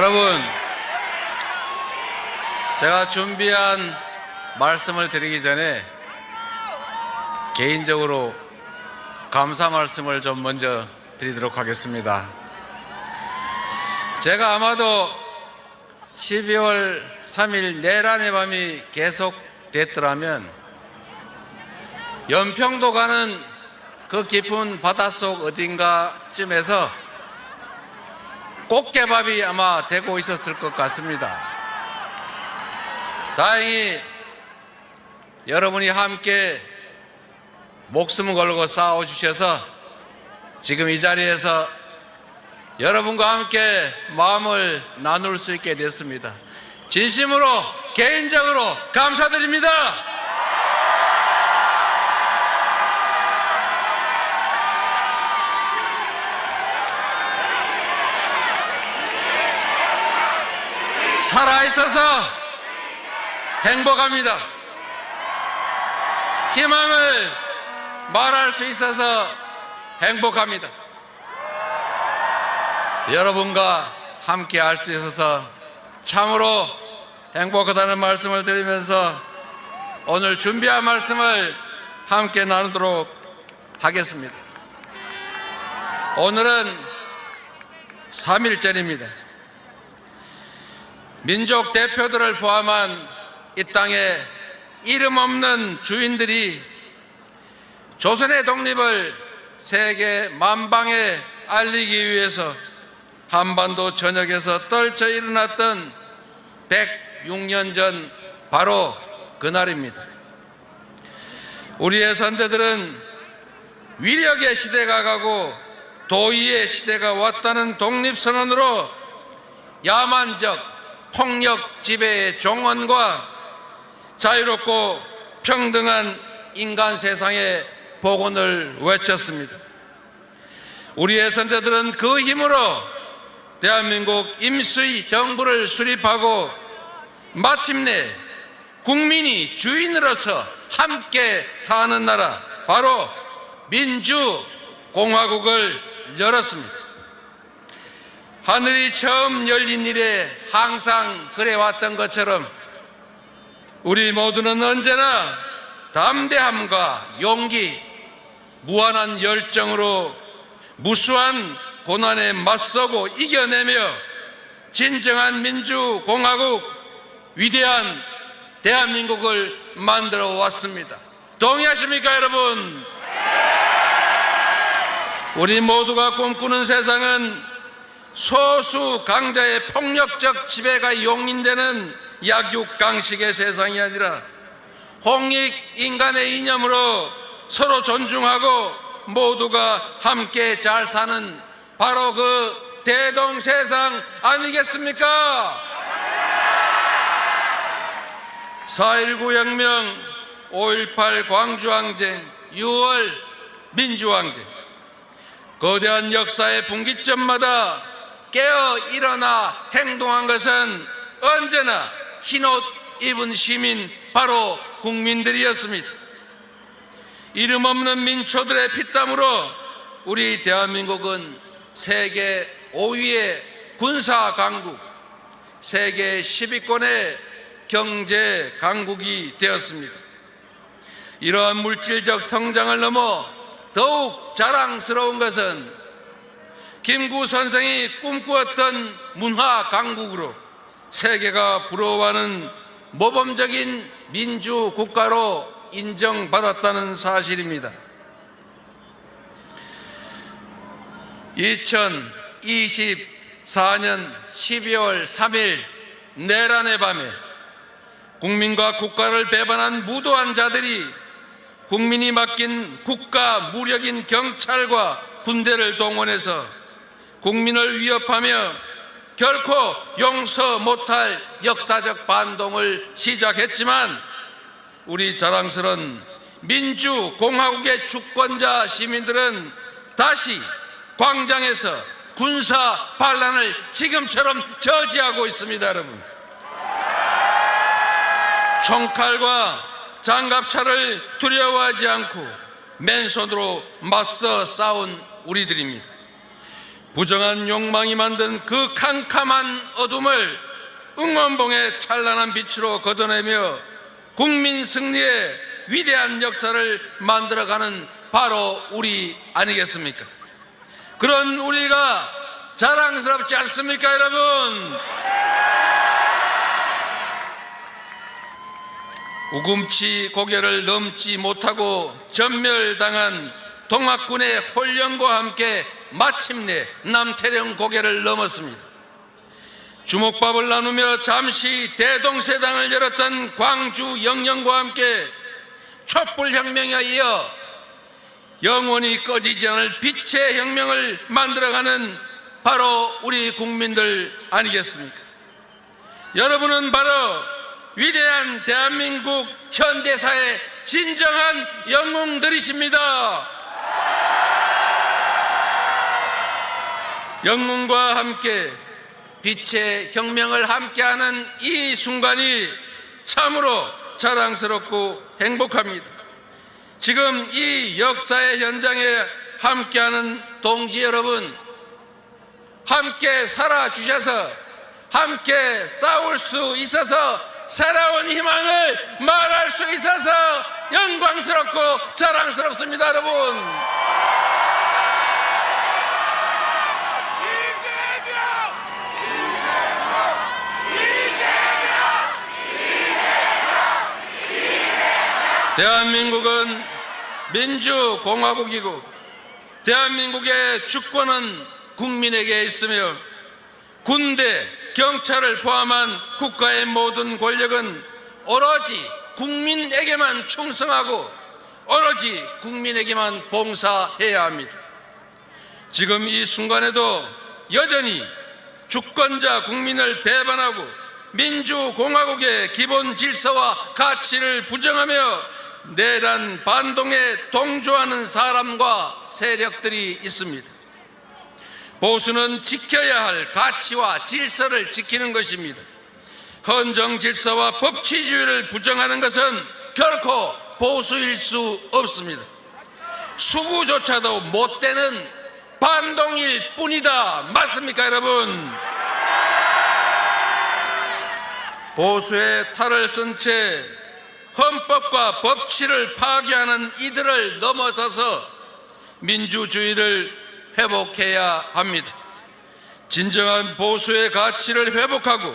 여러분, 제가 준비한 말씀을 드리기 전에 개인적으로 감사 말씀을 좀 먼저 드리도록 하겠습니다. 제가 아마도 12월 3일 내란의 밤이 계속 됐더라면 연평도 가는 그 깊은 바닷속 어딘가쯤에서 꽃게밥이 아마 되고 있었을 것 같습니다. 다행히 여러분이 함께 목숨을 걸고 싸워주셔서 지금 이 자리에서 여러분과 함께 마음을 나눌 수 있게 됐습니다. 진심으로 개인적으로 감사드립니다. 살아있어서 행복합니다. 희망을 말할 수 있어서 행복합니다. 여러분과 함께 할 수 있어서 참으로 행복하다는 말씀을 드리면서 오늘 준비한 말씀을 함께 나누도록 하겠습니다. 오늘은 3일절입니다. 민족 대표들을 포함한 이 땅에 이름 없는 주인들이 조선의 독립을 세계 만방에 알리기 위해서 한반도 전역에서 떨쳐 일어났던 106년 전 바로 그날입니다. 우리의 선대들은 위력의 시대가 가고 도의의 시대가 왔다는 독립선언으로 야만적 폭력 지배의 종언과 자유롭고 평등한 인간 세상의 복원을 외쳤습니다. 우리의 선대들은 그 힘으로 대한민국 임수의 정부를 수립하고 마침내 국민이 주인으로서 함께 사는 나라 바로 민주공화국을 열었습니다. 하늘이 처음 열린 일에 항상 그래왔던 것처럼 우리 모두는 언제나 담대함과 용기, 무한한 열정으로 무수한 고난에 맞서고 이겨내며 진정한 민주공화국 위대한 대한민국을 만들어 왔습니다. 동의하십니까, 여러분? 우리 모두가 꿈꾸는 세상은 소수 강자의 폭력적 지배가 용인되는 약육강식의 세상이 아니라 홍익 인간의 이념으로 서로 존중하고 모두가 함께 잘 사는 바로 그 대동 세상 아니겠습니까? 4.19 혁명, 5.18 광주항쟁, 6월 민주항쟁 거대한 역사의 분기점마다 깨어 일어나 행동한 것은 언제나 흰옷 입은 시민 바로 국민들이었습니다. 이름 없는 민초들의 피땀으로 우리 대한민국은 세계 5위의 군사 강국, 세계 10위권의 경제 강국이 되었습니다. 이러한 물질적 성장을 넘어 더욱 자랑스러운 것은 김구 선생이 꿈꾸었던 문화 강국으로 세계가 부러워하는 모범적인 민주 국가로 인정받았다는 사실입니다. 2024년 12월 3일 내란의 밤에 국민과 국가를 배반한 무도한 자들이 국민이 맡긴 국가 무력인 경찰과 군대를 동원해서 국민을 위협하며 결코 용서 못할 역사적 반동을 시작했지만 우리 자랑스런 민주공화국의 주권자 시민들은 다시 광장에서 군사 반란을 지금처럼 저지하고 있습니다, 여러분. 총칼과 장갑차를 두려워하지 않고 맨손으로 맞서 싸운 우리들입니다. 부정한 욕망이 만든 그 캄캄한 어둠을 응원봉의 찬란한 빛으로 걷어내며 국민 승리의 위대한 역사를 만들어가는 바로 우리 아니겠습니까? 그런 우리가 자랑스럽지 않습니까, 여러분? 우금치 고개를 넘지 못하고 전멸당한 동학군의 혼령과 함께 마침내 남태령 고개를 넘었습니다. 주먹밥을 나누며 잠시 대동세당을 열었던 광주 영령과 함께 촛불혁명에 이어 영원히 꺼지지 않을 빛의 혁명을 만들어가는 바로 우리 국민들 아니겠습니까? 여러분은 바로 위대한 대한민국 현대사의 진정한 영웅들이십니다. 영웅과 함께 빛의 혁명을 함께하는 이 순간이 참으로 자랑스럽고 행복합니다. 지금 이 역사의 현장에 함께하는 동지 여러분, 함께 살아주셔서 함께 싸울 수 있어서 새로운 희망을 말할 수 있어서 영광스럽고 자랑스럽습니다, 여러분. 대한민국은 민주공화국이고 대한민국의 주권은 국민에게 있으며 군대, 경찰을 포함한 국가의 모든 권력은 오로지 국민에게만 충성하고 오로지 국민에게만 봉사해야 합니다. 지금 이 순간에도 여전히 주권자 국민을 배반하고 민주공화국의 기본 질서와 가치를 부정하며 내란 반동에 동조하는 사람과 세력들이 있습니다. 보수는 지켜야 할 가치와 질서를 지키는 것입니다. 헌정 질서와 법치주의를 부정하는 것은 결코 보수일 수 없습니다. 수구조차도 못 되는 반동일 뿐이다. 맞습니까, 여러분? 보수의 탈을 쓴채 헌법과 법치를 파괴하는 이들을 넘어서서 민주주의를 회복해야 합니다. 진정한 보수의 가치를 회복하고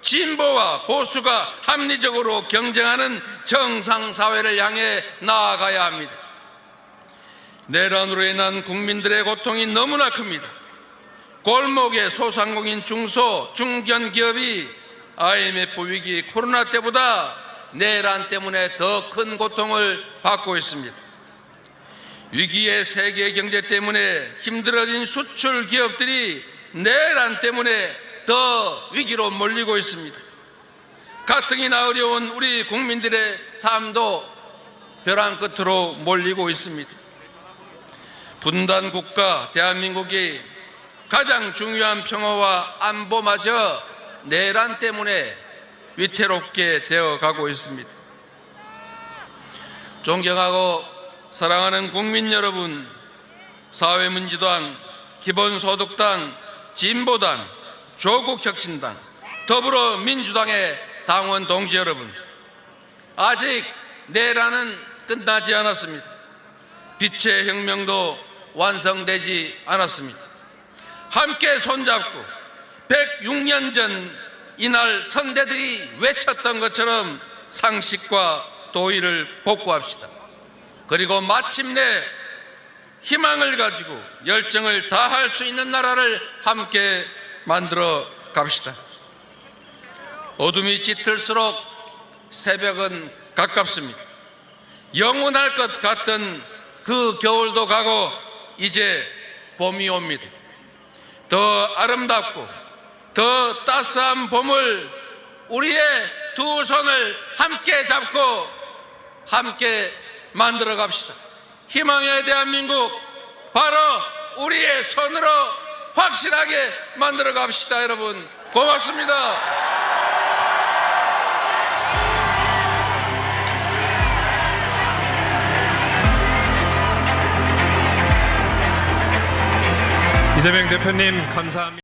진보와 보수가 합리적으로 경쟁하는 정상사회를 향해 나아가야 합니다. 내란으로 인한 국민들의 고통이 너무나 큽니다. 골목의 소상공인 중소 중견 기업이 IMF 위기 코로나 때보다 내란 때문에 더 큰 고통을 받고 있습니다. 위기의 세계 경제 때문에 힘들어진 수출 기업들이 내란 때문에 더 위기로 몰리고 있습니다. 가뜩이나 어려운 우리 국민들의 삶도 벼랑 끝으로 몰리고 있습니다. 분단 국가 대한민국이 가장 중요한 평화와 안보마저 내란 때문에 위태롭게 되어 가고 있습니다. 존경하고 사랑하는 국민 여러분, 사회민주당, 기본소득당, 진보당, 조국혁신당, 더불어민주당의 당원 동지 여러분, 아직 내란은 끝나지 않았습니다. 빛의 혁명도 완성되지 않았습니다. 함께 손잡고 106년 전 이날 선대들이 외쳤던 것처럼 상식과 도의를 복구합시다. 그리고 마침내 희망을 가지고 열정을 다할 수 있는 나라를 함께 만들어 갑시다. 어둠이 짙을수록 새벽은 가깝습니다. 영원할 것 같던 그 겨울도 가고 이제 봄이 옵니다. 더 아름답고 더 따스한 봄을 우리의 두 손을 함께 잡고 함께 만들어 갑시다. 희망의 대한민국 바로 우리의 손으로 확실하게 만들어 갑시다, 여러분. 고맙습니다. 이재명 대표님 감사합니다.